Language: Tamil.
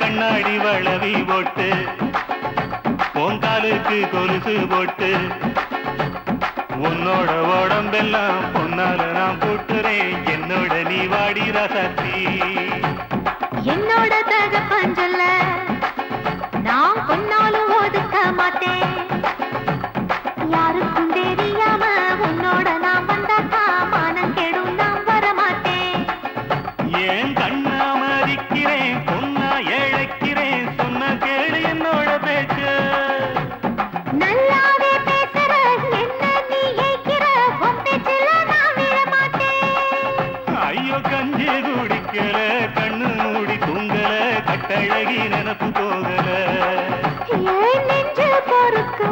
கண்ணாடி வளவி போட்டு பொங்காலுக்கு கொலுசு போட்டு உன்னோட உடம்பெல்லாம் பொன்னால நான் போட்டுறேன். என்னோட நீ வாடி ரசத்தி என்னோட தகப்பன் சொல்ல நான் பொன்னாலும் ஒதுக்க மாட்டேன். யாருக்கும் தெரியாம உன்னோட நான் வந்தாக்கா மானம் கெடும் நான் வர மாட்டேன் ஏன் கண்ணா மறிக்கிறேன் ஐயோ கஞ்சி குடிக்கல கண்ணு மூடி தூங்கல கட்டழகி நினப்பு போகல. ஏன் நெஞ்சு பொறுக்கும்?